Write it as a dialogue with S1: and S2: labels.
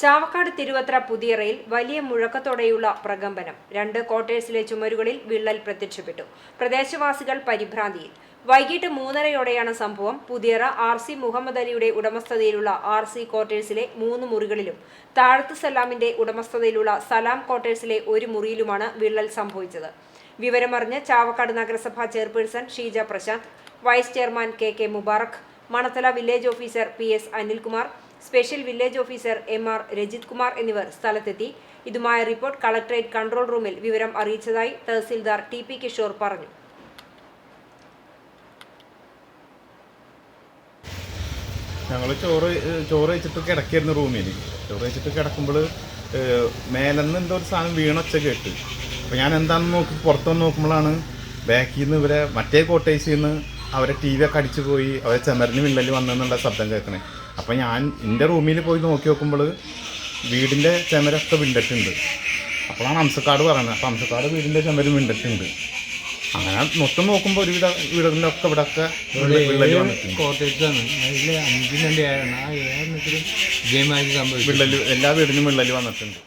S1: ചാവക്കാട് തിരുവത്ര പുതിയറയിൽ വലിയ മുഴക്കത്തോടെയുള്ള പ്രകമ്പനം. രണ്ട് ക്വാർട്ടേഴ്സിലെ ചുമരുകളിൽ വിള്ളൽ പ്രത്യക്ഷപ്പെട്ടു. പ്രദേശവാസികൾ പരിഭ്രാന്തിയിൽ. വൈകിട്ട് മൂന്നരയോടെയാണ് സംഭവം. പുതിയറ ആർ സി മുഹമ്മദ് അലിയുടെ ഉടമസ്ഥതയിലുള്ള ആർ സി ക്വാർട്ടേഴ്സിലെ മൂന്ന് മുറികളിലും താഴത്ത് സലാമിന്റെ ഉടമസ്ഥതയിലുള്ള സലാം ക്വാർട്ടേഴ്സിലെ ഒരു മുറിയിലുമാണ് വിള്ളൽ സംഭവിച്ചത്. വിവരമറിഞ്ഞ് ചാവക്കാട് നഗരസഭാ chairperson Sheeja Prashanth vice chairman K K Mubarak Manathala village officer P S Anilkumar special village officer M R Rajith Kumar എന്നിവർ സ്ഥലത്തെത്തി. ഇതുമായ റിപ്പോർട്ട് കളക്ടറേറ്റ് കൺട്രോൾ റൂമിൽ വിവരം അറിയിച്ചതായി തഹസിൽദാർ ടി പി കിഷോർ പറഞ്ഞു.
S2: ഞങ്ങൾ ചോറ് ചോറ് വെച്ചിട്ട് കിടക്കായിരുന്നു റൂമിൽ ചോറ് വെച്ചിട്ട് കിടക്കുമ്പോൾ മേലെന്ന് എന്തോ ഒരു സാധനം വീണൊച്ച കേട്ട്. അപ്പോൾ ഞാൻ എന്താണെന്ന് നോക്കി പുറത്തുനിന്ന് നോക്കുമ്പോഴാണ് ബാക്കിൽ നിന്ന് ഇവരെ മറ്റേ കോട്ടേഴ്സിൽ നിന്ന് അവരെ ടി വി ഒക്കെ അടിച്ചു പോയി അവരെ ചെമരിന് വിള്ളൽ വന്നെന്നുള്ള ശബ്ദം കേൾക്കണേ. അപ്പോൾ ഞാൻ എന്റെ റൂമിൽ പോയി നോക്കി നോക്കുമ്പോൾ വീടിന്റെ ചെമരൊക്കെ വിണ്ടിട്ടുണ്ട്. അപ്പോഴാണ് അംസക്കാട് പറയുന്നത് അപ്പോൾ അംസക്കാട് വീടിന്റെ ചുമരും വിണ്ടിട്ടുണ്ട്. അങ്ങനെ മൊത്തം നോക്കുമ്പോൾ ഒരുവിധ വീടുകളിലൊക്കെ ഇവിടെ ഒക്കെ വിള്ളൽ വന്നിട്ടുണ്ട്.
S3: കോട്ടയത്താണ് അതിൽ അഞ്ചിനെന്റെ ഏഴാണ് ആ ഏഴെണ്ണത്തിലും ഇതേമാതിരി സംഭവിച്ചു
S2: എല്ലാ വീടിനും വിള്ളൽ വന്നിട്ടുണ്ട്.